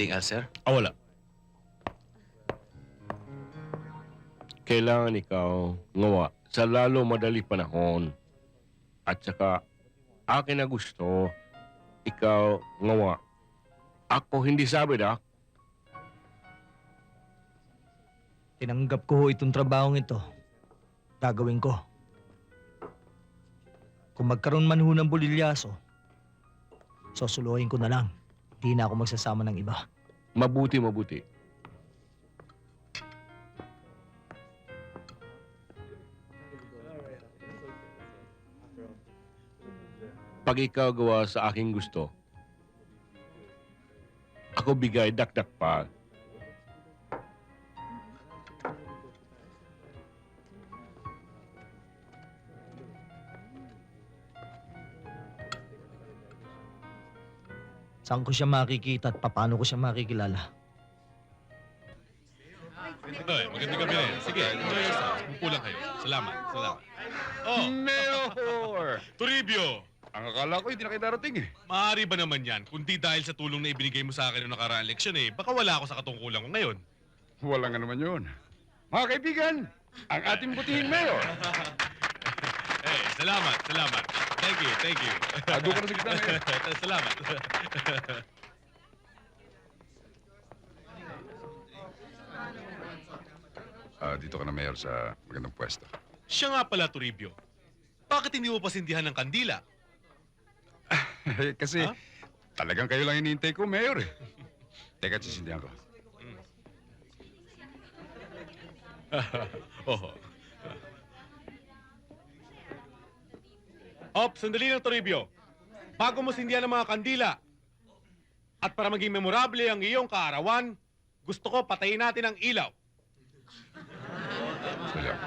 Anything else, sir? Ah, wala. Kailangan ikaw ngawa sa lalo madali panahon. At saka, akin na gusto, ikaw ngawa. Ako hindi sabi na, Tinanggap ko ho itong trabahong ito. Gagawin ko. Kung magkaroon man ho ng bulilyaso, susuluhin ko na lang. Hindi na ako magsasama ng iba. mabuti mabuti. Pag ikaw gawa sa aking gusto, ako bigay dakdak pa. Saan ko siya makikita at paano ko siya makikilala? Ay, magandang gabi rin. Sige, enjoy yourself. Upo lang kayo. Salamat, salamat. Oh, Mayor! Toribio! Ang akala ko hindi na kayo darating eh. Maaari ba naman yan? Kundi dahil sa tulong na ibinigay mo sa akin noong nakaraang leksyon eh, baka wala ako sa katungkulan ko ngayon. Wala nga naman yun. Mga kaibigan, ang ating butihing mayor. Eh, salamat, salamat. Thank you, thank you. Ado ka na sa gitna, mayor. salamat. Ah, dito ka na, mayor, sa magandang pwesto. Siya nga pala, Toribio. Bakit hindi mo pasindihan ng kandila? Kasi Ha? talagang kayo lang hinihintay ko, mayor eh. Teka, sisindihan ko. Oho. Op, sandali lang, Toribio. Bago mo sindihan ng mga kandila at para maging memorable ang iyong kaarawan, gusto ko patayin natin ang ilaw. Lang.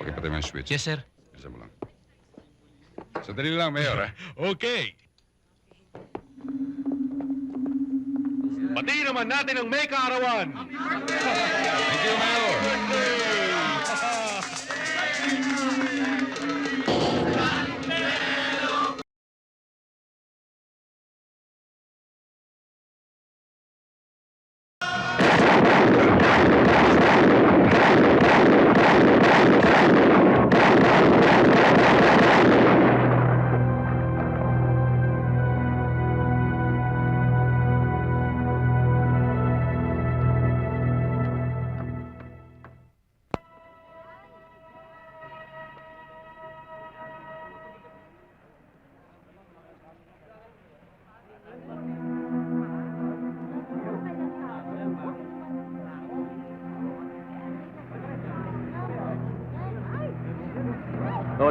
Pakipatay mo yung switch. Yes, sir. Bilisan mo lang. Sandali lang, mayor. Okay. Patayin naman natin ang may kaarawan. Thank you, mayor.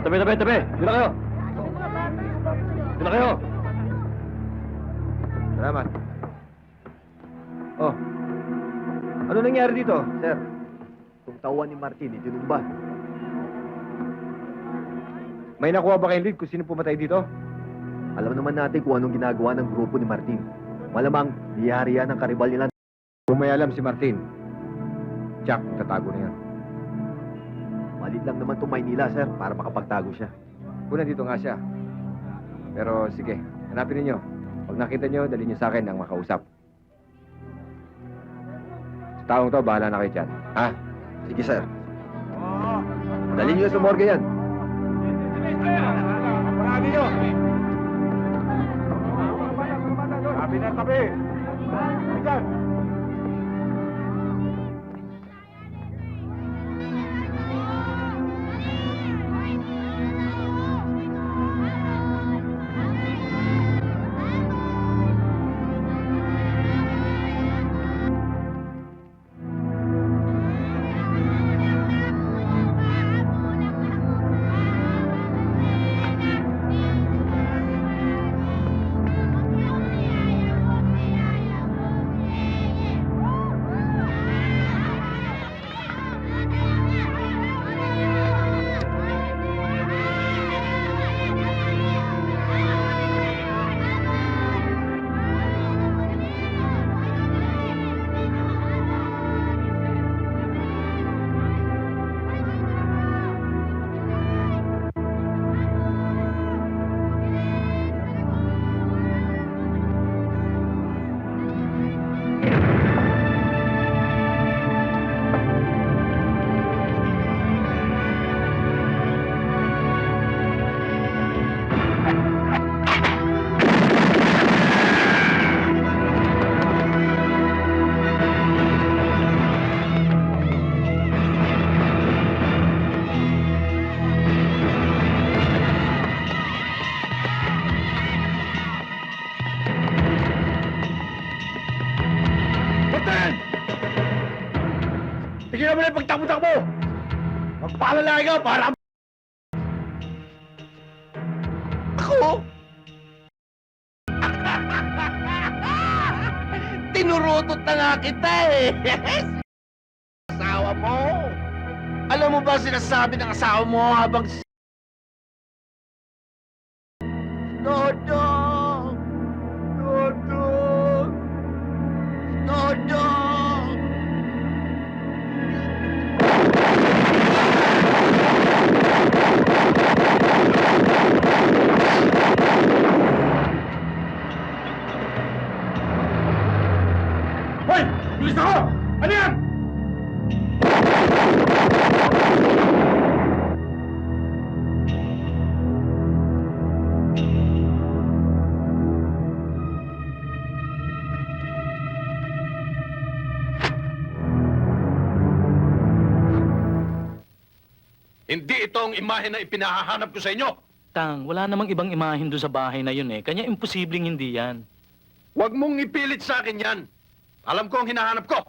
Tabi, tabi, tabi. Na kayo. Na kayo. Salamat. Oh. Ano nangyari dito, sir? Itong tauhan ni Martin, itinumban. May nakuha ba kayong lead kung sino pumatay dito? Alam naman natin kung anong ginagawa ng grupo ni Martin. Malamang, niyari yan ng karibal nila. Kung may alam si Martin, Jack, tatago na yan. Malit lang naman itong Maynila, sir, para makapagtago siya. Kung nandito nga siya. Pero sige, hanapin ninyo. Pag nakita nyo, dali nyo sa akin ang makausap. Sa taong to, bahala na kayo dyan. Ha? Sige, sir. Dali niyo sa morgue yan. Tabi na tabi! Diyan! Tigilan mo na yung pagtakbo-takbo! Magpaalala ikaw para... Ako? Tinurutot na nga kita eh. asawa mo. Alam mo ba sinasabi ng asawa mo habang... Dodo! Ako! Ano yan? Hindi ito ang imahe na ipinahahanap ko sa inyo. Tang, wala namang ibang imahin doon sa bahay na yun eh. Kanya imposibleng hindi yan. Huwag mong ipilit sa akin yan. Alam ko ang hinahanap ko.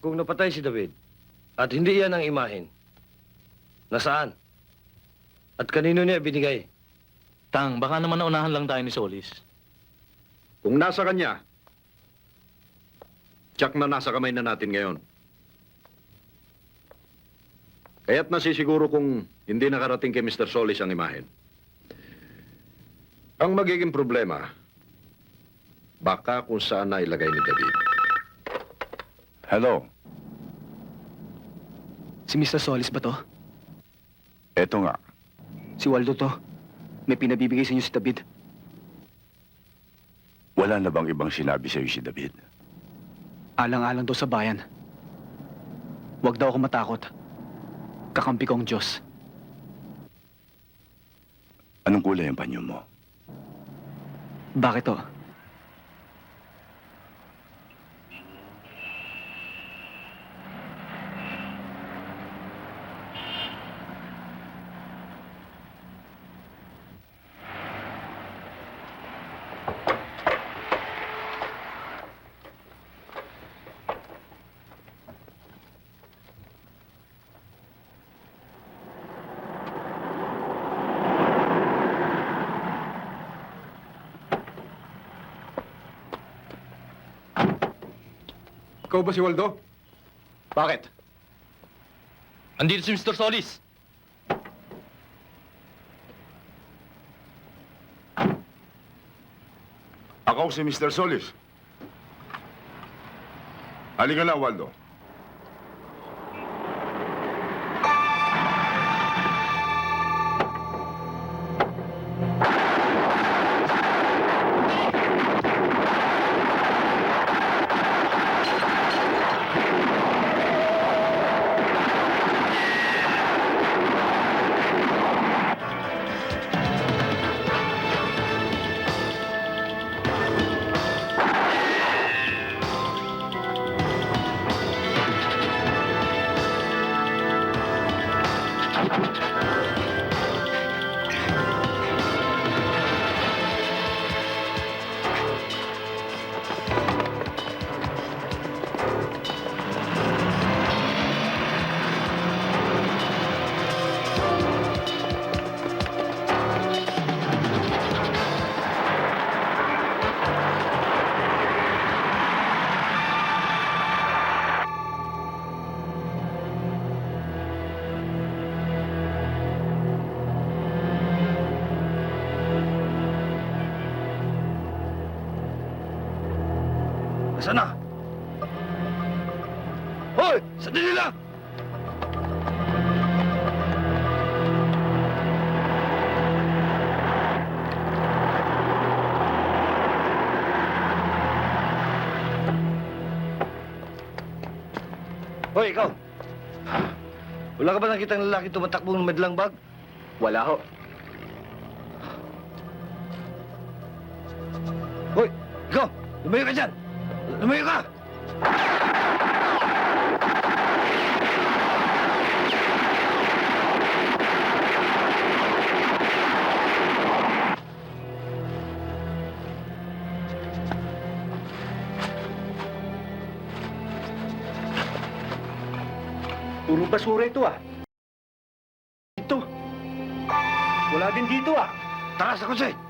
Kung napatay si David at hindi yan ang imahin, nasaan? At kanino niya binigay? Tang, baka naman naunahan lang tayo ni Solis. Kung nasa kanya, tsak na nasa kamay na natin ngayon. Kaya't nasisiguro kung hindi nakarating kay Mr. Solis ang imahen. Ang magiging problema, baka kung saan na ilagay ni David. Hello. Si Mr. Solis ba to? Eto nga. Si Waldo to? May pinabibigay sa inyo si David. Wala na bang ibang sinabi sa'yo si David? Alang-alang daw sa bayan. Huwag daw ako matakot. Kakampi ko ang Diyos. Anong kulay ang panyo mo? Bakit to? Ikaw ba si Waldo? Bakit? Andito si Mr. Solis. Ako si Mr. Solis. Halika na, Waldo. Na? Hoy! Sandali lang! Hoy, ikaw! Wala ka ba nakitang lalaki tumatakbo ng medlang bag? Wala ho. Hoy! Ikaw! Lumayo ka dyan! Lumayo ka! Puro basura ito ah. Ito. Wala din dito ah. Tara sa kotse!